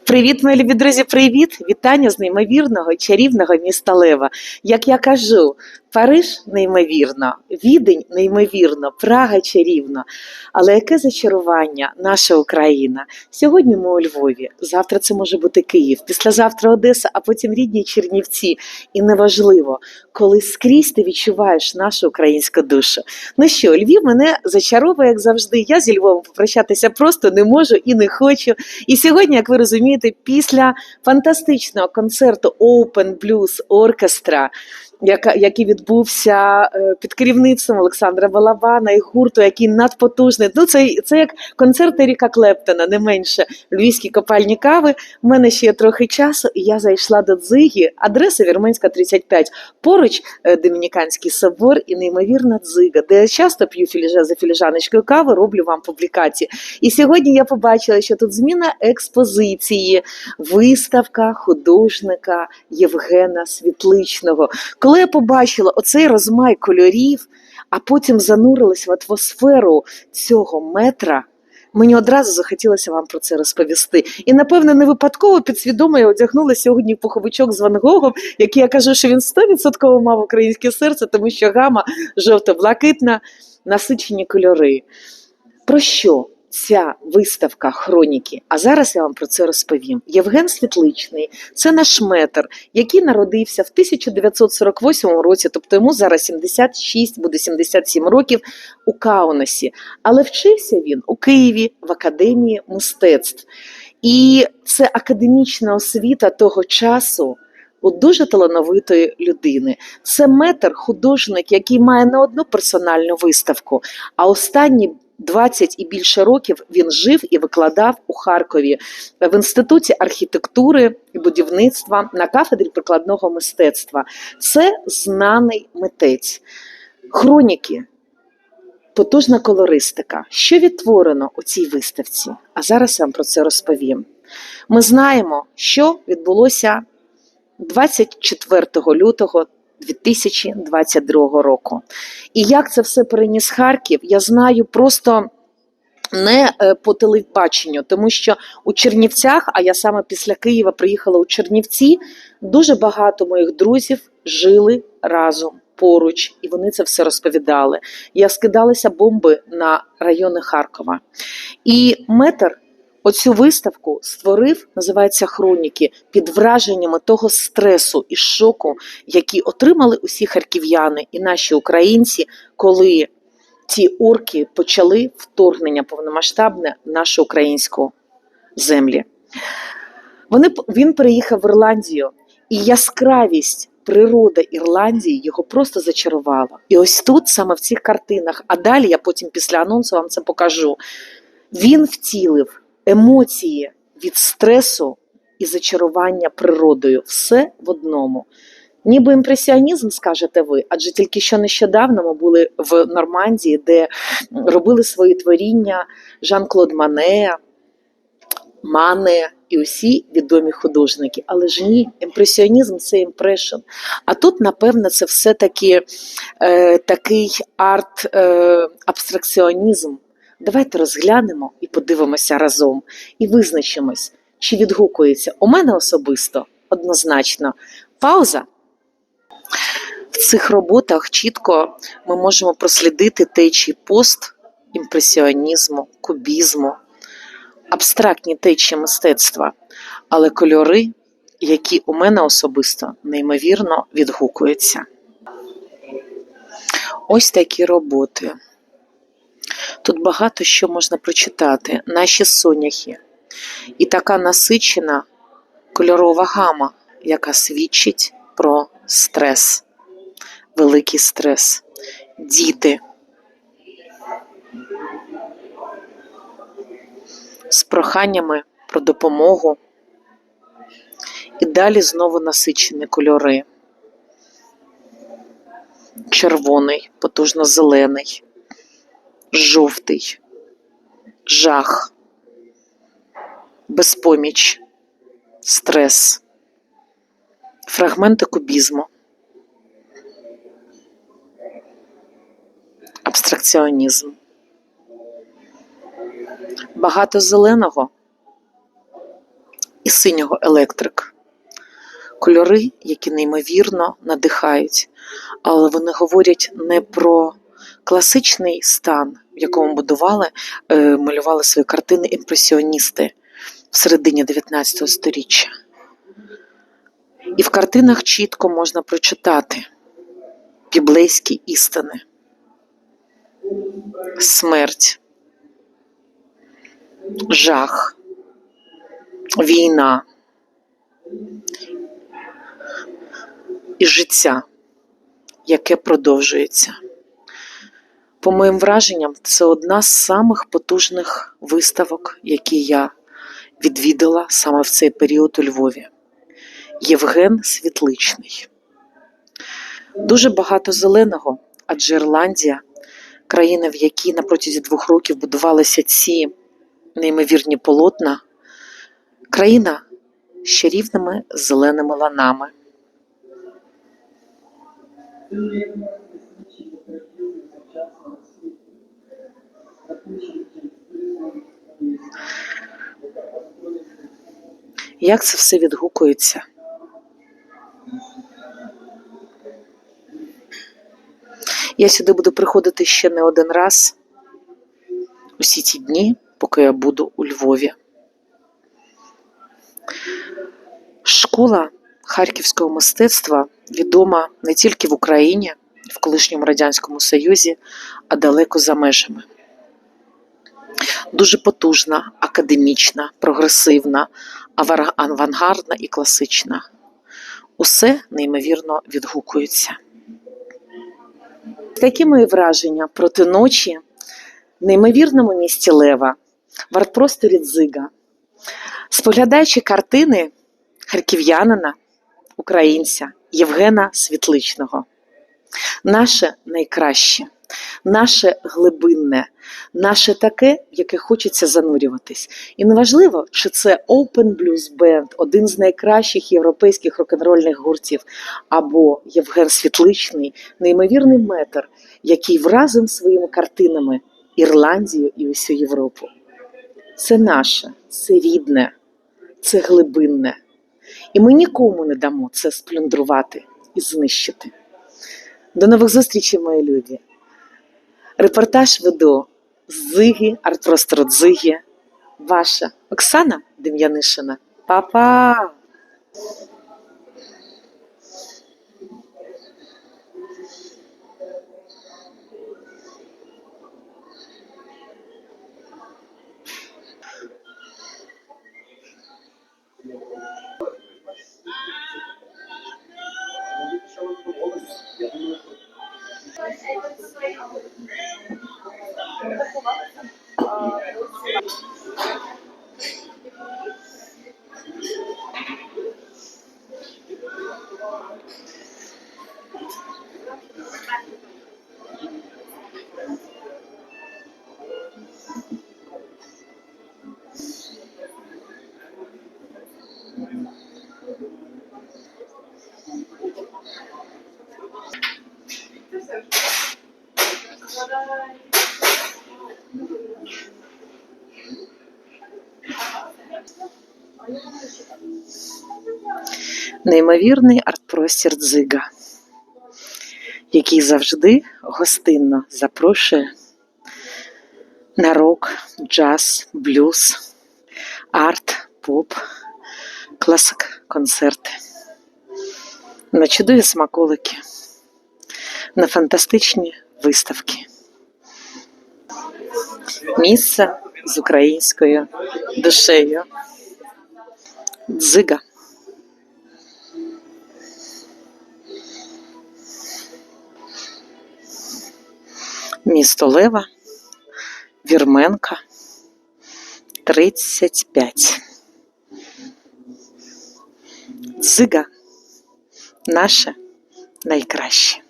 Привіт, мої любі друзі, привіт! Вітання з неймовірного чарівного міста Лева. Як я кажу, Париж неймовірно, Відень неймовірно, Прага чарівно. Але яке зачарування наша Україна? Сьогодні ми у Львові, завтра це може бути Київ, післязавтра Одеса, а потім рідні Чернівці. І неважливо, коли скрізь ти відчуваєш нашу українську душу. Ну що, Львів мене зачаровує, як завжди. Я зі Львовом попрощатися просто не можу і не хочу. І сьогодні, як ви розумієте, після фантастичного концерту Open Blues Orchestra, який відбувся е, під керівництвом Олександра Балабана і гурту, який надпотужний. Ну, це, це як концерт Еріка Клептона, не менше львівські копальні кави. У мене ще є трохи часу, і я зайшла до дзиги, адреса Вірменська 35. Поруч е, Домініканський собор і неймовірна дзига, де я часто п'ю філіжа за філіжаночкою кави, роблю вам публікації. І сьогодні я побачила, що тут зміна експозиції, виставка художника Євгена Світличного. Коли я побачила оцей розмай кольорів, а потім занурилась в атмосферу цього метра. Мені одразу захотілося вам про це розповісти. І, напевно, не випадково підсвідомо я одягнула сьогодні пуховичок з Ван Гогом, який я кажу, що він 100% мав українське серце, тому що гама жовто-блакитна, насичені кольори. Про що ця виставка хроніки? А зараз я вам про це розповім. Євген Світличний це наш метр, який народився в 1948 році, тобто йому зараз 76, буде 77 років у Каунасі. Але вчився він у Києві в академії мистецтв. І це академічна освіта того часу. У дуже талановитої людини. Це метр художник, який має не одну персональну виставку, а останні 20 і більше років він жив і викладав у Харкові в інституті архітектури і будівництва на кафедрі прикладного мистецтва. Це знаний митець. Хроніки, потужна колористика. Що відтворено у цій виставці? А зараз я вам про це розповім. Ми знаємо, що відбулося 24 лютого 2022 року. І як це все переніс Харків, я знаю просто. Не е, по телебаченню, тому що у Чернівцях, а я саме після Києва приїхала у Чернівці, дуже багато моїх друзів жили разом поруч, і вони це все розповідали. Я скидалися бомби на райони Харкова. І метр Оцю виставку створив, називається Хроніки, під враженнями того стресу і шоку, які отримали усі харків'яни і наші українці, коли ті орки почали вторгнення повномасштабне в нашу українську землі. Вони, Він переїхав в Ірландію, і яскравість природи Ірландії його просто зачарувала. І ось тут, саме в цих картинах, а далі я потім після анонсу вам це покажу. Він втілив емоції від стресу і зачарування природою. Все в одному. Ніби імпресіонізм, скажете ви, адже тільки що нещодавно ми були в Нормандії, де робили свої творіння Жан-Клод Мане, Мане і усі відомі художники. Але ж ні, імпресіонізм це імпрешн. А тут, напевно, це все-таки е, такий арт-абстракціонізм. Давайте розглянемо і подивимося разом, і визначимось, чи відгукується у мене особисто однозначно пауза. В цих роботах чітко ми можемо прослідити течії пост імпресіонізму, кубізму, абстрактні течії мистецтва, але кольори, які у мене особисто неймовірно відгукуються. Ось такі роботи. Тут багато що можна прочитати. Наші соняхи. І така насичена кольорова гама, яка свідчить про стрес, великий стрес. Діти. З проханнями про допомогу. І далі знову насичені кольори. Червоний, потужно зелений жовтий, жах, безпоміч, стрес, фрагменти кубізму, абстракціонізм, багато зеленого, і синього електрик. Кольори, які неймовірно надихають, але вони говорять не про класичний стан, в якому будували, е, малювали свої картини імпресіоністи в середині 19 століття. І в картинах чітко можна прочитати біблейські істини, смерть, жах, війна і життя, яке продовжується. По моїм враженням, це одна з самих потужних виставок, які я відвідала саме в цей період у Львові. Євген Світличний. Дуже багато зеленого, адже Ірландія, країна, в якій на протязі двох років будувалися ці неймовірні полотна, країна з чарівними зеленими ланами. Як це все відгукується? Я сюди буду приходити ще не один раз усі ті дні, поки я буду у Львові. Школа харківського мистецтва відома не тільки в Україні, в колишньому Радянському Союзі, а далеко за межами. Дуже потужна, академічна, прогресивна, авангардна і класична. Усе неймовірно відгукується. Такі мої враження проти ночі в неймовірному місті Лева, в артпросторі Дзига. Споглядаючи картини харків'янина, українця Євгена Світличного. Наше найкраще, наше глибинне, наше таке, в яке хочеться занурюватись. І неважливо, чи це Open Blues Band, один з найкращих європейських рок-н-рольних гуртів, або Євген Світличний, неймовірний метр, який вразив своїми картинами Ірландію і усю Європу. Це наше, це рідне, це глибинне. І ми нікому не дамо це сплюндрувати і знищити. До нових зустрічей, мої любі. Репортаж веду з Зиги, артпростору. Ваша Оксана Дем'янишина. Па-па! Неймовірний артпростір Дзига, який завжди гостинно запрошує на рок, джаз, блюз, арт, поп, класик, концерти, на чудові смаколики, на фантастичні виставки. Місце з українською душею. Дзига. Місто Лева, Вірменка, 35. Дзига наше найкраще.